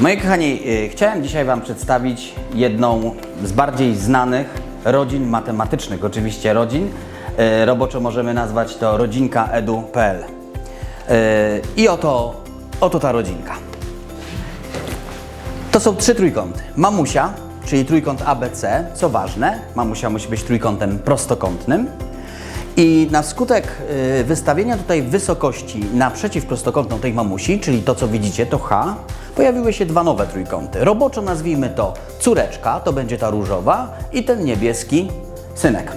Moi kochani, y, chciałem dzisiaj Wam przedstawić jedną z bardziej znanych rodzin matematycznych, oczywiście rodzin. Y, Roboczo możemy nazwać to rodzinka edu.pl. Y, I oto, oto ta rodzinka. To są trzy trójkąty. Mamusia, czyli trójkąt ABC, co ważne, mamusia musi być trójkątem prostokątnym. I na skutek wystawienia tutaj wysokości naprzeciw prostokątną tej mamusi, czyli to co widzicie, to H, pojawiły się dwa nowe trójkąty. Roboczo nazwijmy to córeczka, to będzie ta różowa, i ten niebieski synek.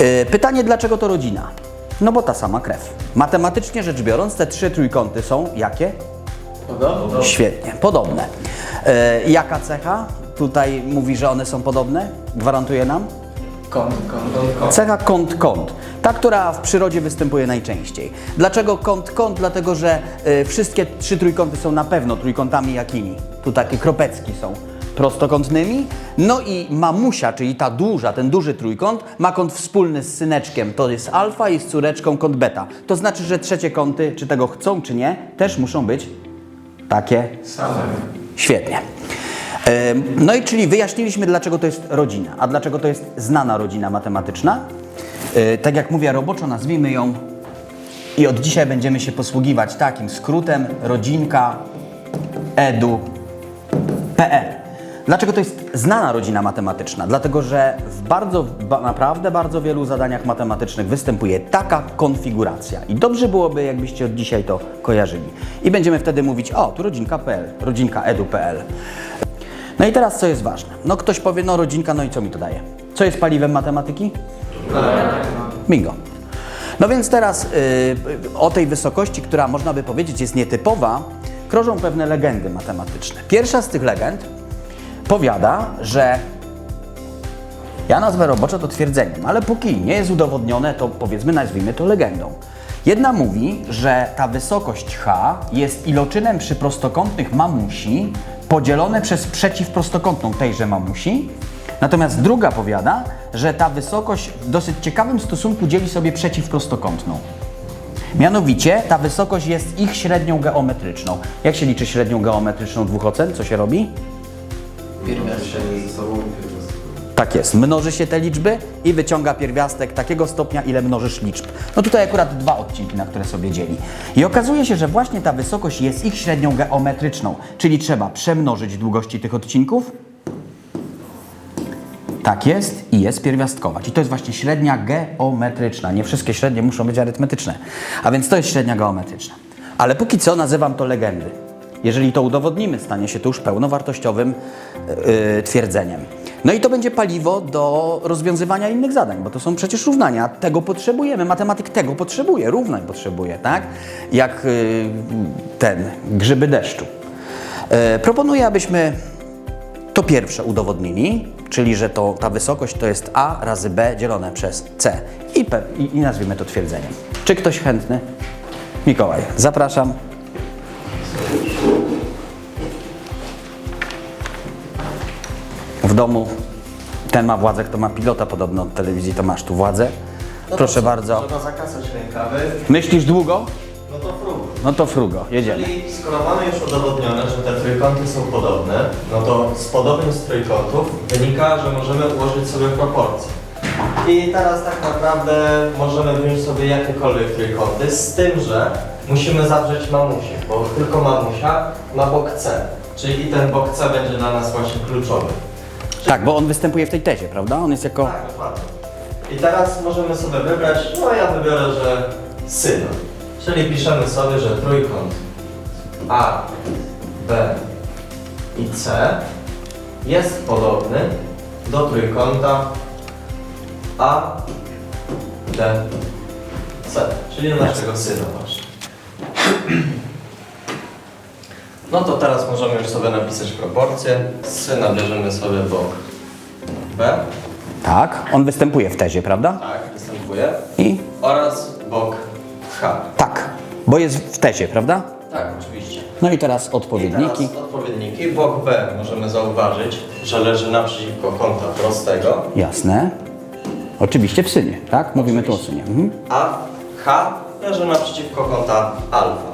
Y, Pytanie, dlaczego to rodzina? No bo ta sama krew. Matematycznie rzecz biorąc, te trzy trójkąty są jakie? Świetnie, podobne. E, jaka cecha tutaj mówi, że one są podobne? Gwarantuje nam? Kąt, kąt, kąt, kąt. Cecha kąt-kąt. Ta, która w przyrodzie występuje najczęściej. Dlaczego kąt-kąt? Dlatego, że e, wszystkie trzy trójkąty są na pewno trójkątami jakimi? Tu takie kropecki są prostokątnymi. No i mamusia, czyli ta duża, ten duży trójkąt, ma kąt wspólny z syneczkiem, to jest alfa i z córeczką kąt beta. To znaczy, że trzecie kąty, czy tego chcą, czy nie, też muszą być takie Same. Świetnie. No i czyli wyjaśniliśmy, dlaczego to jest rodzina, a dlaczego to jest znana rodzina matematyczna. Yy, Tak jak mówię roboczo, nazwijmy ją i od dzisiaj będziemy się posługiwać takim skrótem rodzinka edu.pl. Dlaczego to jest znana rodzina matematyczna? Dlatego, że w bardzo, ba, naprawdę bardzo wielu zadaniach matematycznych występuje taka konfiguracja. I dobrze byłoby, jakbyście od dzisiaj to kojarzyli. I będziemy wtedy mówić, o, tu rodzinka.pl, rodzinka edu.pl. No i teraz co jest ważne? No ktoś powie, no rodzinka, no i co mi to daje? Co jest paliwem matematyki? Bingo. No więc teraz y, o tej wysokości, która można by powiedzieć jest nietypowa, krążą pewne legendy matematyczne. Pierwsza z tych legend powiada, że ja nazwę roboczo to twierdzeniem, ale póki nie jest udowodnione, to powiedzmy nazwijmy to legendą. Jedna mówi, że ta wysokość h jest iloczynem przy prostokątnych mamusi podzielone przez przeciwprostokątną tejże mamusi. Natomiast druga powiada, że ta wysokość w dosyć ciekawym stosunku dzieli sobie przeciwprostokątną. Mianowicie ta wysokość jest ich średnią geometryczną. Jak się liczy średnią geometryczną dwóch ocen? Co się robi? Tak jest. Mnoży się te liczby i wyciąga pierwiastek takiego stopnia, ile mnożysz liczb. No tutaj akurat dwa odcinki, na które sobie dzieli. I okazuje się, że właśnie ta wysokość jest ich średnią geometryczną, czyli trzeba przemnożyć długości tych odcinków. Tak jest i jest pierwiastkować. I to jest właśnie średnia geometryczna. Nie wszystkie średnie muszą być arytmetyczne. A więc to jest średnia geometryczna. Ale póki co nazywam to legendy. Jeżeli to udowodnimy, stanie się to już pełnowartościowym yy, twierdzeniem. No i to będzie paliwo do rozwiązywania innych zadań, bo to są przecież równania. Tego potrzebujemy. Matematyk tego potrzebuje, równań potrzebuje, tak? Jak yy, ten, grzyby deszczu. Yy, proponuję, abyśmy to pierwsze udowodnili, czyli że to, ta wysokość to jest a razy b dzielone przez c i, pe, i, i nazwijmy to twierdzeniem. Czy ktoś chętny? Mikołaj, zapraszam. Domu ten ma władzę, kto ma pilota podobno od telewizji, to masz tu władzę. Proszę bardzo. Trzeba zakasać rękawy, Myślisz długo? no to frugo. No to frugo, jedziemy. Czyli skoro mamy już udowodnione, że te trójkąty są podobne, no to z podobnych z trójkątów wynika, że możemy ułożyć sobie proporcje. I teraz tak naprawdę możemy wziąć sobie jakiekolwiek trójkąty, z tym, że musimy zawrzeć mamusię, bo tylko mamusia ma bok C. Czyli ten bok C będzie dla nas właśnie kluczowy. Tak, bo on występuje w tej tezie, prawda? On jest jako... Tak, dokładnie. I teraz możemy sobie wybrać, no ja wybiorę, że syna. Czyli piszemy sobie, że trójkąt A, B i C jest podobny do trójkąta A, D, C, czyli naszego syna właśnie. No to teraz możemy już sobie napisać proporcje. Z syna bierzemy sobie bok B, Tak, on występuje w tezie, prawda? tak, występuje. I Oraz bok H. tak, bo jest w tezie, prawda? Tak, oczywiście. No i teraz odpowiedniki. I teraz odpowiedniki. Bok B możemy zauważyć, że leży naprzeciwko kąta prostego, Jasne. Oczywiście w synie, tak? Mówimy tu o synie. Mhm. a H leży naprzeciwko kąta alfa.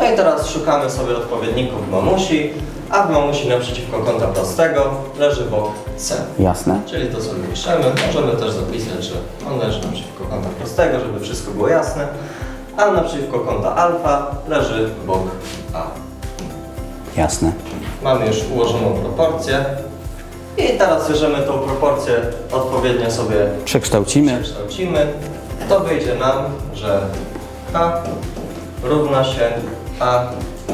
No i teraz szukamy sobie odpowiedników mamusi, a w mamusi naprzeciwko kąta prostego leży bok C. Jasne? Czyli to sobie piszemy, możemy też zapisać, że on leży naprzeciwko kąta prostego, żeby wszystko było jasne, a naprzeciwko kąta alfa leży bok A. Jasne. Mamy już ułożoną proporcję i teraz bierzemy tą proporcję, odpowiednio sobie Przekształcimy. przekształcimy, to wyjdzie nam, że A równa się A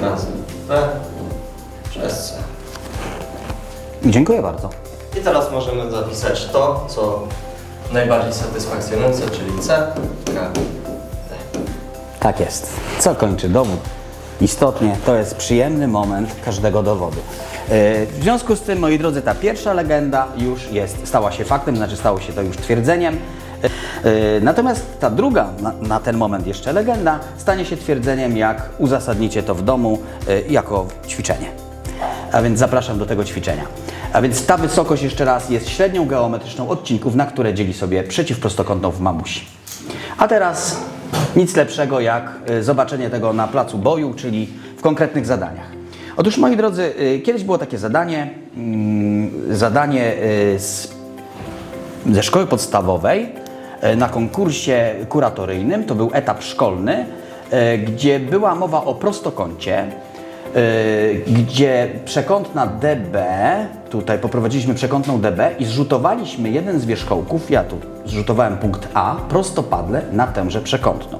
razy B przez C. Dziękuję bardzo. I teraz możemy zapisać to, co najbardziej satysfakcjonujące, czyli C, K, D. Tak jest. Co kończy dowód? Istotnie to jest przyjemny moment każdego dowodu. Yy, W związku z tym, moi drodzy, ta pierwsza legenda już jest, stała się faktem, znaczy stało się to już twierdzeniem. Yy, Natomiast ta druga, na, ten moment jeszcze legenda, stanie się twierdzeniem, jak uzasadnicie to w domu yy, jako ćwiczenie. A więc zapraszam do tego ćwiczenia. A więc ta wysokość jeszcze raz jest średnią geometryczną odcinków, na które dzieli sobie przeciwprostokątną w mamusi. A teraz nic lepszego jak y, zobaczenie tego na placu boju, czyli w konkretnych zadaniach. Otóż moi drodzy, kiedyś było takie zadanie, mm, zadanie z ze szkoły podstawowej e, na konkursie kuratoryjnym, to był etap szkolny, e, gdzie była mowa o prostokącie, e, gdzie przekątna DB, tutaj poprowadziliśmy przekątną DB i zrzutowaliśmy jeden z wierzchołków, ja tu zrzutowałem punkt A, prostopadle na tęże przekątną.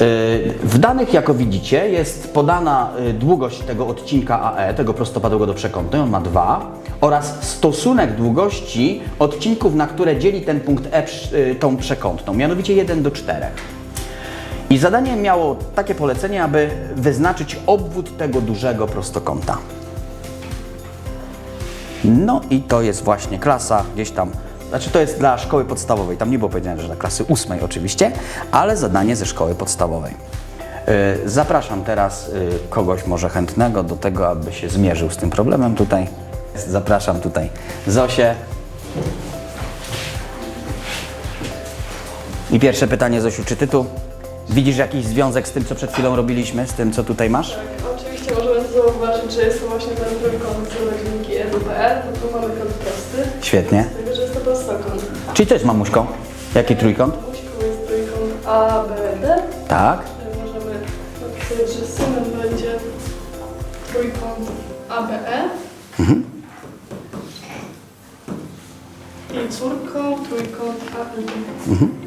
Y, W danych, jako widzicie, jest podana y, długość tego odcinka AE, tego prostopadłego do przekątnej, on ma 2, oraz stosunek długości odcinków, na które dzieli ten punkt E y, tą przekątną, mianowicie 1 do 4. I zadanie miało takie polecenie, aby wyznaczyć obwód tego dużego prostokąta. No i to jest właśnie klasa gdzieś tam, znaczy to jest dla szkoły podstawowej, tam nie było powiedziane, że dla klasy ósmej oczywiście, ale zadanie ze szkoły podstawowej. Yy, Zapraszam teraz yy, kogoś może chętnego do tego, aby się zmierzył z tym problemem tutaj. Zapraszam tutaj Zosię. I pierwsze pytanie Zosiu, czy ty tu widzisz jakiś związek z tym, co przed chwilą robiliśmy, z tym, co tutaj masz? Oczywiście możemy zauważyć, że jest to właśnie ten trójkąt z rodzinki EWPR, no tu mamy kąt prosty, Świetnie. Prostokąt. Czyli to jest mamuśką? Jaki trójkąt? Muśką jest trójkąt ABD. Tak. Możemy napisać, że synem będzie trójkąt ABE. I córką trójkąt ALB. I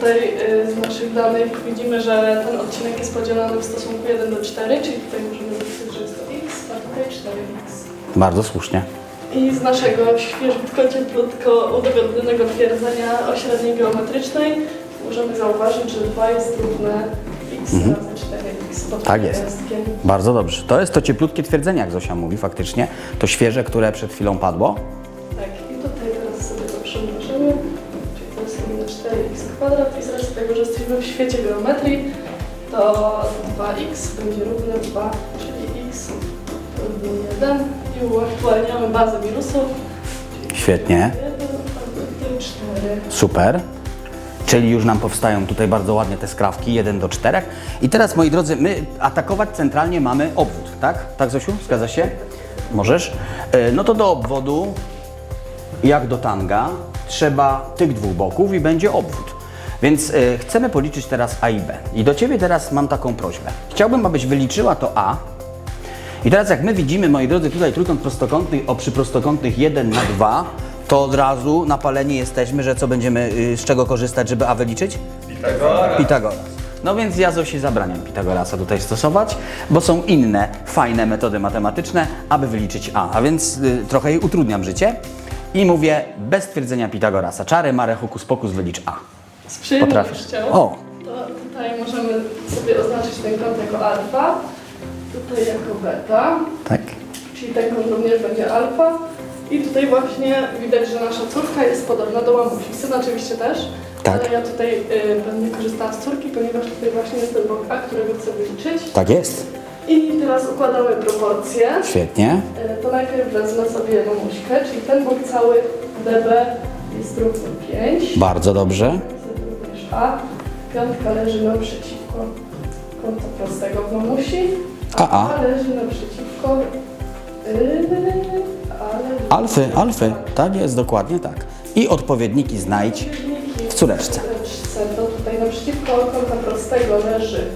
tutaj y, z naszych danych widzimy, że ten odcinek jest podzielony w stosunku 1 do 4, czyli tutaj możemy napisać, że jest to x, a tutaj 4x. Bardzo słusznie. I z naszego świeżutko, cieplutko udowodnionego twierdzenia o średniej geometrycznej możemy zauważyć, że 2 jest równe x razy 4x. pod Tak jest. Bardzo dobrze. To jest to cieplutkie twierdzenie, jak Zosia mówi, faktycznie. To świeże, które przed chwilą padło. Kwadrat i z racji tego, że jesteśmy w świecie geometrii, to 2x będzie równe 2, czyli x równe 1 i uaktualniamy bazę minusów, Świetnie. 1, a tutaj 4. Super. Czyli już nam powstają tutaj bardzo ładnie te skrawki, 1 do 4. I teraz, moi drodzy, my atakować centralnie mamy obwód, tak? Tak, Zosiu? Zgadza się? Możesz? E, No to do obwodu, jak do tanga, trzeba tych dwóch boków i będzie obwód. Więc e, chcemy policzyć teraz A i B. I do Ciebie teraz mam taką prośbę. Chciałbym, abyś wyliczyła to A. I teraz jak my widzimy, moi drodzy, tutaj trójkąt prostokątny o przyprostokątnych 1 na 2, to od razu napaleni jesteśmy, że co będziemy, y, z czego korzystać, żeby A wyliczyć? Pitagora. Pitagoras. No więc ja Zosi zabraniam Pitagorasa tutaj stosować, bo są inne fajne metody matematyczne, aby wyliczyć A. A więc y, trochę jej utrudniam życie i mówię bez twierdzenia Pitagorasa. Czary, mare, hokus pokus, wylicz A. Z Potrafisz. przyjemnością. O, To tutaj możemy sobie oznaczyć ten kąt jako alfa, tutaj jako beta, tak. czyli ten kąt również będzie alfa. I tutaj właśnie widać, że nasza córka jest podobna do mamusi. Syn oczywiście też, Tak. ale ja tutaj y, będę korzystała z córki, ponieważ tutaj właśnie jest ten bok A, którego chcę wyliczyć. Tak jest. I teraz układamy proporcje. Świetnie. E, To najpierw wezmę sobie mamuśkę, czyli ten bok cały DB jest równy 5. Bardzo dobrze. A. Piątka leży naprzeciwko kąta prostego w mamusi, a A, a. Leży naprzeciwko yy, ale... Alfy, alfy. Tak jest, dokładnie tak. I odpowiedniki znajdź. w córeczce. W córeczce to tutaj naprzeciwko kąta prostego leży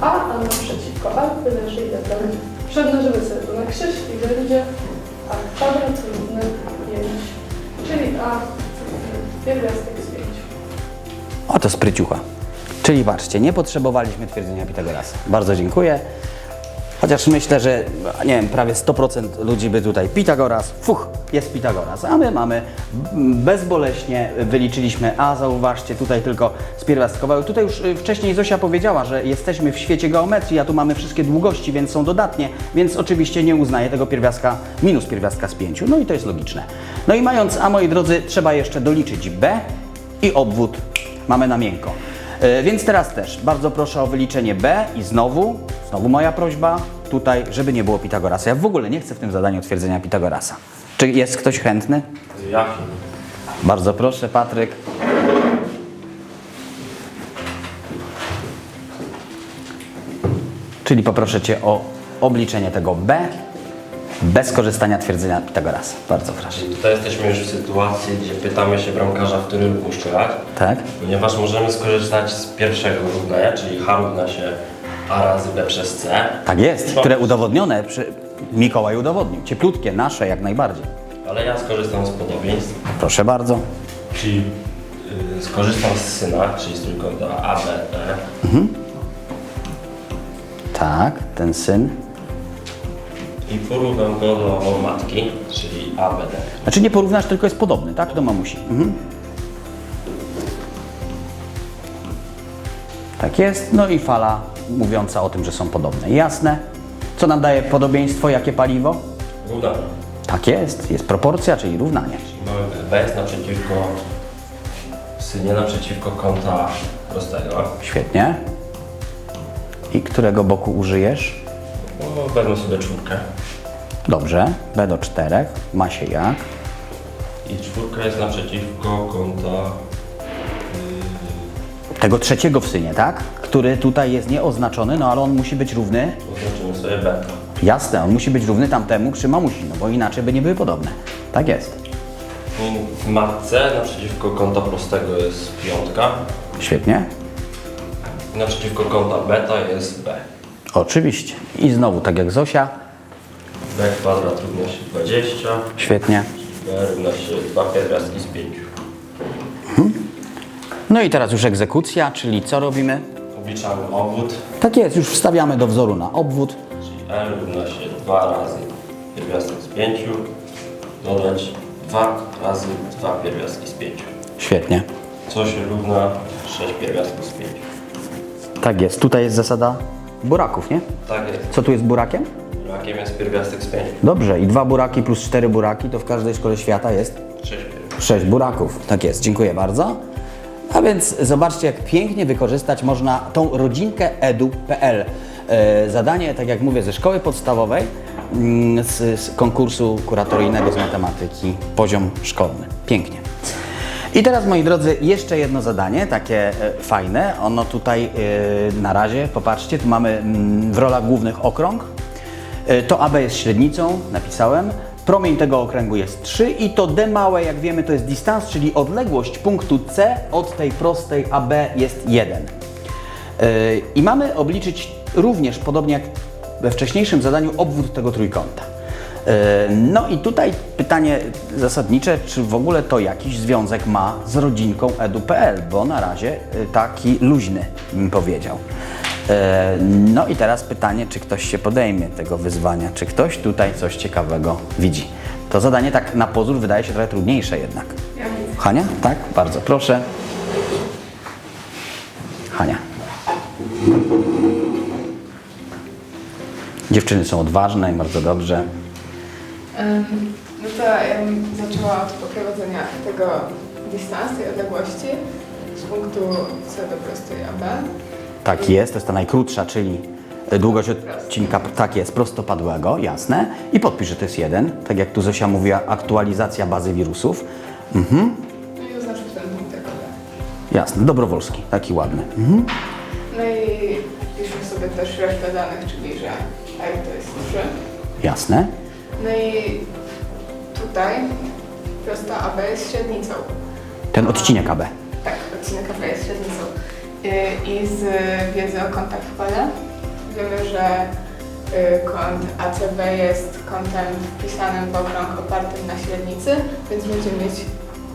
A, a naprzeciwko alfy leży 1. Przemnożymy sobie to na krzyż i będzie A kwadrat równy 5. Czyli A pierwiastek 5. Oto spryciucha. Czyli patrzcie, nie potrzebowaliśmy twierdzenia Pitagorasa. Bardzo dziękuję. Chociaż myślę, że nie wiem, prawie 100% ludzi by tutaj Pitagoras, fuch, jest Pitagoras. A my mamy mm, bezboleśnie wyliczyliśmy, a zauważcie, tutaj tylko spierwiastkowały. Tutaj już y, wcześniej Zosia powiedziała, że jesteśmy w świecie geometrii, a tu mamy wszystkie długości, więc są dodatnie, więc oczywiście nie uznaję tego pierwiastka minus pierwiastka z 5. No i to jest logiczne. No i mając A, moi drodzy, trzeba jeszcze doliczyć B i obwód mamy na miękko. E, Więc teraz też bardzo proszę o wyliczenie B i znowu, znowu moja prośba tutaj, żeby nie było Pitagorasa. Ja w ogóle nie chcę w tym zadaniu twierdzenia Pitagorasa. Czy jest ktoś chętny? Jaki? Bardzo proszę, Patryk. Czyli poproszę Cię o obliczenie tego B bez korzystania twierdzenia Pitagorasa. Bardzo proszę. Tutaj jesteśmy już w sytuacji, gdzie pytamy się bramkarza, w który ruch uszczelać, Tak? ponieważ możemy skorzystać z pierwszego równania, czyli H równa się A razy B przez C. Tak jest, które udowodnione, przy... Mikołaj udowodnił. Cieplutkie, nasze jak najbardziej. Ale ja skorzystam z podobieństw, Proszę bardzo. czyli y, skorzystam z syna, czyli z trójkąta ABE Tak, ten syn. I porównam go do matki, czyli ABD. Znaczy nie porównasz, tylko jest podobny, tak? Do mamusi. Mhm. Tak jest. No i fala mówiąca o tym, że są podobne. Jasne. Co nam daje podobieństwo? Jakie paliwo? Równanie. Tak jest. Jest proporcja, czyli równanie. Mamy B jest naprzeciwko synie, naprzeciwko kąta prostego. Świetnie. I którego boku użyjesz? No, wezmę sobie czwórkę. Dobrze. B do czterech. Ma się jak? I czwórka jest naprzeciwko kąta Tego trzeciego w synie, tak? Który tutaj jest nieoznaczony, no ale on musi być równy Oznaczymy sobie beta. Jasne, on musi być równy tamtemu przy mamusi, no bo inaczej by nie były podobne. Tak jest. I w matce naprzeciwko kąta prostego jest piątka. Świetnie. I naprzeciwko kąta beta jest b. Oczywiście. I znowu, tak jak Zosia. B kwadrat równa się 20. Świetnie. b równa się 2 pierwiastki z 5. No i teraz już egzekucja, czyli co robimy? Obliczamy obwód, Tak jest, już wstawiamy do wzoru na obwód. czyli l równa się 2 razy pierwiastek z 5. Dodać 2 razy 2 pierwiastki z 5. Świetnie. Co się równa 6 pierwiastków z 5. Tak jest. Tutaj jest zasada buraków, nie? Tak jest. Co tu jest burakiem? Rakiem jest pierwiastek z 5. Dobrze. I dwa buraki plus cztery buraki, to w każdej szkole świata jest 6 pierwiastków. Sześć buraków. Tak jest, dziękuję bardzo. A więc zobaczcie, jak pięknie wykorzystać można tą rodzinkę edu.pl. E, Zadanie, tak jak mówię, ze szkoły podstawowej, mm, z, z konkursu kuratoryjnego z matematyki, poziom szkolny. Pięknie. I teraz, moi drodzy, jeszcze jedno zadanie, takie e, fajne. Ono tutaj e, na razie, popatrzcie, tu mamy mm, w rolach głównych okrąg. E, To AB jest średnicą, napisałem. Promień tego okręgu jest 3 i to D małe, jak wiemy, to jest dystans, czyli odległość punktu C od tej prostej AB jest 1. Yy, I mamy obliczyć również, podobnie jak we wcześniejszym zadaniu, obwód tego trójkąta. Yy, No i tutaj pytanie zasadnicze, czy w ogóle to jakiś związek ma z rodzinką edu.pl, bo na razie taki luźny bym powiedział. Yy, No i teraz pytanie, czy ktoś się podejmie tego wyzwania, czy ktoś tutaj coś ciekawego widzi. To zadanie tak na pozór wydaje się trochę trudniejsze jednak. Hania? Tak? Bardzo proszę. Hania. Dziewczyny są odważne i bardzo dobrze. No to ja bym zaczęła od poprowadzenia tego dystansu, tej odległości z punktu C do prostej AB. Tak jest, to jest ta najkrótsza, czyli Długość odcinka, tak jest, prostopadłego, jasne. I podpisz, że to jest jeden. Tak jak tu Zosia mówiła, aktualizacja bazy wirusów. Mhm, No i oznaczyć ten punkt jako D. jasne, dobrowolski, taki ładny. Mhm. No i piszemy sobie też resztę danych, czyli że R to jest 3. Jasne. No i tutaj prosta AB jest średnicą. Ten odcinek AB. Tak, odcinek AB jest średnicą. Y, I z wiedzy o kątach w kole wiemy, że y, kąt ACB jest kątem wpisanym w okrąg opartym na średnicy, więc będziemy mieć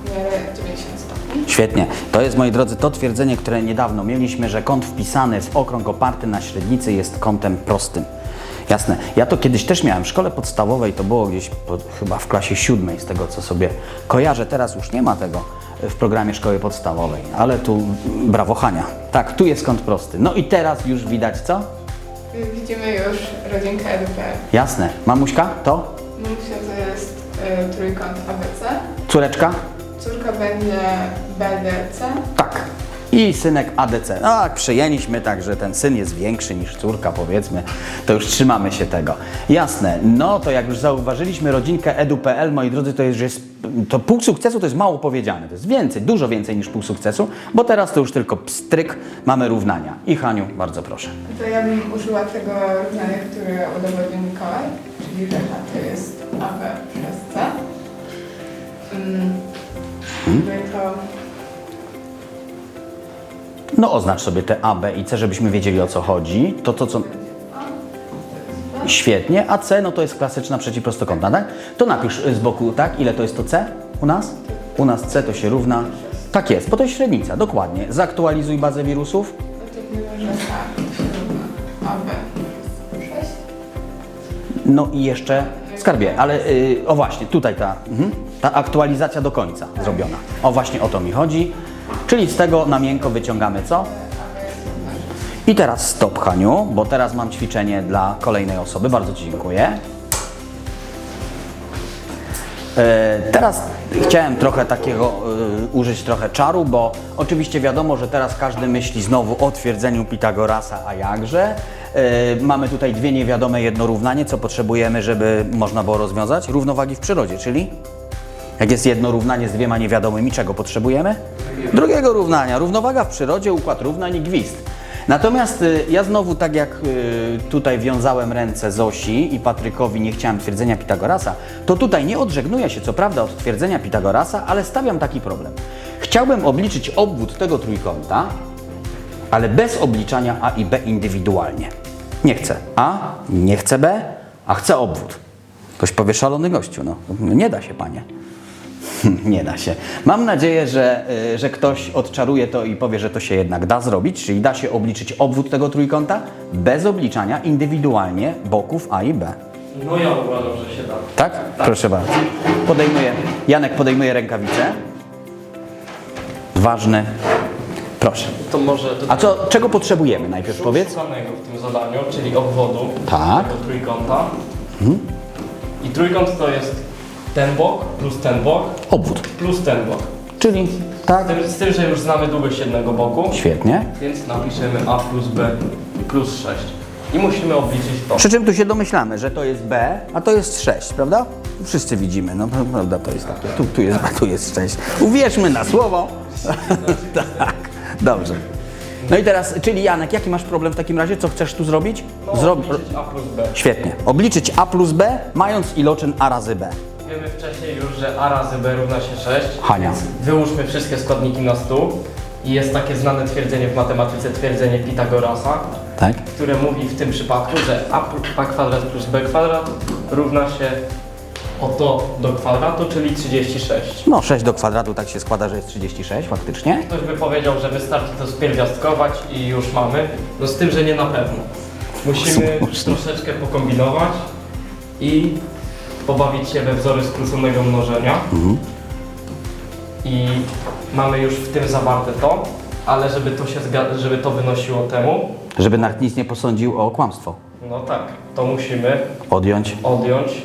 miarę 90 stopni. Świetnie. To jest, moi drodzy, to twierdzenie, które niedawno mieliśmy, że kąt wpisany w okrąg oparty na średnicy jest kątem prostym. Jasne. Ja to kiedyś też miałem w szkole podstawowej, to było gdzieś po, chyba w klasie siódmej, z tego co sobie kojarzę. Teraz już nie ma tego w programie szkoły podstawowej, ale tu brawo Hania. Tak, tu jest kąt prosty. No i teraz już widać co? Widzimy już rodzinkę EDPR. Jasne. Mamuśka, to? Myślę, że jest y, trójkąt ABC. Córeczka? Córka będzie BDC. Tak. I synek ADC. Tak, przyjęliśmy tak, że ten syn jest większy niż córka, powiedzmy. To już trzymamy się tego. Jasne. No to jak już zauważyliśmy rodzinkę edu.pl, moi drodzy, to już jest, to pół sukcesu to jest mało powiedziane. To jest więcej, dużo więcej niż pół sukcesu, bo teraz to już tylko pstryk, mamy równania. I Haniu, bardzo proszę. To ja bym użyła tego równania, które udowodnił Mikołaj, czyli że H to jest AB przez C. Mm. No i to No oznacz sobie te A, B i C, żebyśmy wiedzieli o co chodzi. To to, co... Świetnie, a C no to jest klasyczna przeciwprostokątna, tak? To napisz y, z boku, tak? Ile to jest to C u nas? U nas C to się równa. Tak jest, bo to jest średnica, dokładnie. Zaktualizuj bazę wirusów. No to wiemy, że H to się równa AB przez 6. I jeszcze skarbie, ale y, o właśnie, tutaj ta, mhm, ta aktualizacja do końca zrobiona. O właśnie o to mi chodzi. Czyli z tego na miękko wyciągamy co? AB jest równa 6. I teraz stop, Haniu, bo teraz mam ćwiczenie dla kolejnej osoby. Bardzo Ci dziękuję. E, Teraz chciałem trochę takiego e, użyć trochę czaru, bo oczywiście wiadomo, że teraz każdy myśli znowu o twierdzeniu Pitagorasa, a jakże. E, Mamy tutaj dwie niewiadome, jedno równanie, co potrzebujemy, żeby można było rozwiązać? Równowagi w przyrodzie, czyli jak jest jedno równanie z dwiema niewiadomymi, czego potrzebujemy? Drugiego równania. Równowaga w przyrodzie, układ równań i gwizd. Natomiast y, ja znowu, tak jak y, tutaj wiązałem ręce Zosi i Patrykowi, nie chciałem twierdzenia Pitagorasa, to tutaj nie odżegnuję się co prawda od twierdzenia Pitagorasa, ale stawiam taki problem. Chciałbym obliczyć obwód tego trójkąta, ale bez obliczania A i B indywidualnie. Nie chcę A, nie chcę B, a chcę obwód. Ktoś powie szalony gościu, no nie da się, panie. Nie da się. Mam nadzieję, że, y, że ktoś odczaruje to i powie, że to się jednak da zrobić, czyli da się obliczyć obwód tego trójkąta bez obliczania indywidualnie boków A i B. No ja uważam, że się da. Tak? Proszę bardzo. Podejmuję, Janek podejmuje rękawicę. Ważny. Proszę. To może A co, czego potrzebujemy najpierw powiedz? w tym zadaniu, czyli obwodu Tak. tego trójkąta. I trójkąt to jest ten bok plus ten bok Obwód. plus ten bok. Czyli tak. Z tym, z tym że już znamy długość jednego boku, Świetnie. więc napiszemy a plus b plus 6. I musimy obliczyć to. Przy czym tu się domyślamy, że to jest B, a to jest 6, prawda? Wszyscy widzimy, no prawda, to jest takie. Tu, tu jest B, tu jest 6. Uwierzmy na słowo. tak, dobrze. No i teraz, czyli Janek, jaki masz problem w takim razie? Co chcesz tu zrobić? No, Zrob... obliczyć a plus b. Świetnie. Obliczyć A plus B, mając iloczyn A razy B. Wiemy wcześniej już, że a razy b równa się 6. Hania. Wyłóżmy wszystkie składniki na stół. I jest takie znane twierdzenie w matematyce, twierdzenie Pitagorasa, Tak? które mówi w tym przypadku, że a, a kwadrat plus b kwadrat równa się oto do kwadratu, czyli 36. No, 6 do kwadratu tak się składa, że jest 36 faktycznie. Ktoś by powiedział, że wystarczy to spierwiastkować i już mamy. No z tym, że nie na pewno. Musimy troszeczkę pokombinować i pobawić się we wzory skróconego mnożenia. I mamy już w tym zawarte to, ale żeby to się zga- żeby to wynosiło temu, Żeby nawet nic nie posądził o kłamstwo. no tak, to musimy Odjąć. odjąć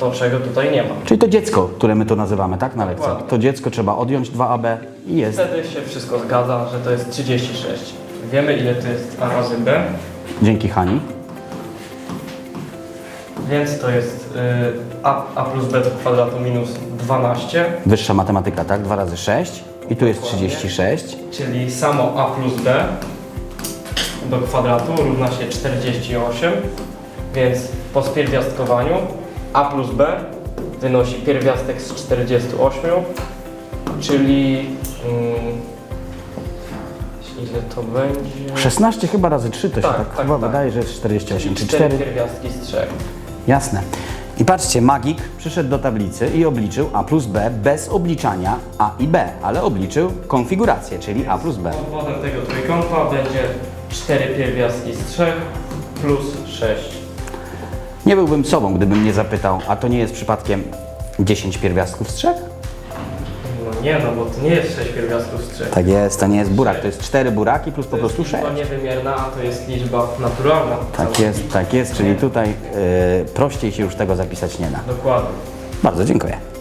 to, czego tutaj nie ma. Czyli to dziecko, które my to nazywamy, tak? Na lekcjach. Dokładnie. To dziecko trzeba odjąć 2AB i jest. Wtedy się wszystko zgadza, że to jest 36. Wiemy ile to jest a razy b, Dzięki Hani. Więc to jest y, a, a plus b do kwadratu minus 12, Wyższa matematyka, tak? 2 razy 6 i tu jest 36. czyli samo a plus b do kwadratu równa się 48, więc po spierwiastkowaniu a plus b wynosi pierwiastek z 48, czyli mm, ile to będzie? 16 chyba razy 3 to się Tak, tak, tak, chyba tak. wydaje, że jest 48, czy 4 4. pierwiastki z 3. Jasne. I patrzcie, magik przyszedł do tablicy i obliczył a plus b bez obliczania a i b, ale obliczył konfigurację, czyli a plus b. Obwodem tego trójkąta będzie 4 pierwiastki z 3 plus 6. Nie byłbym sobą, gdybym nie zapytał, a to nie jest przypadkiem 10 pierwiastków z 3? Nie, no bo to nie jest 6 pierwiastków z 3. Tak jest, to nie jest burak, to jest 4 buraki plus po prostu 6. liczba niewymierna, a to jest liczba naturalna. Tak jest, tak jest, czyli tutaj y, prościej się już tego zapisać nie da. Dokładnie. Bardzo dziękuję.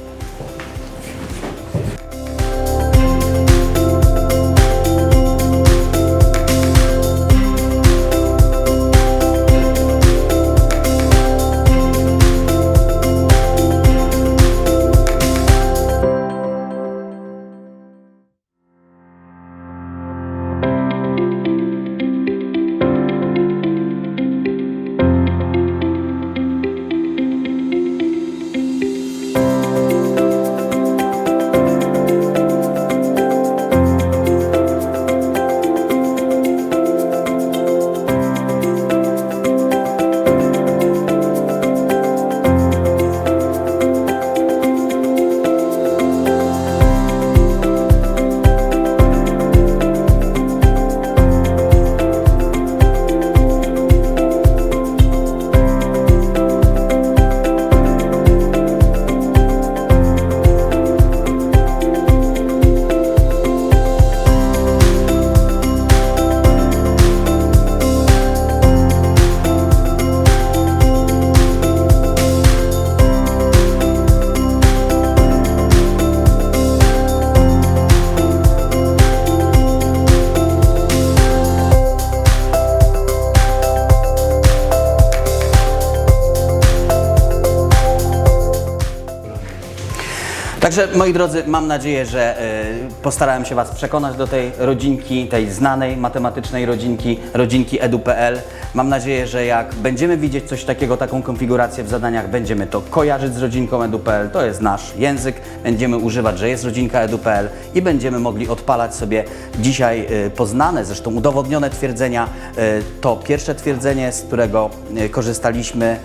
Także moi drodzy, mam nadzieję, że y, postarałem się Was przekonać do tej rodzinki, tej znanej matematycznej rodzinki, rodzinki edu.pl. Mam nadzieję, że jak będziemy widzieć coś takiego, taką konfigurację w zadaniach, będziemy to kojarzyć z rodzinką edu.pl. To jest nasz język, będziemy używać, że jest rodzinka edu.pl i będziemy mogli odpalać sobie dzisiaj y, poznane, zresztą udowodnione twierdzenia. Y, to pierwsze twierdzenie, z którego korzystaliśmy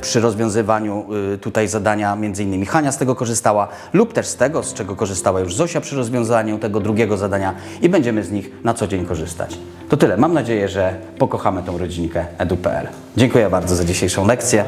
przy rozwiązywaniu y, tutaj zadania, między innymi Hania z tego korzystała, lub też z tego, z czego korzystała już Zosia przy rozwiązaniu tego drugiego zadania i będziemy z nich na co dzień korzystać. To tyle. Mam nadzieję, że pokochamy tą rodzinkę edu.pl. Dziękuję bardzo za dzisiejszą lekcję.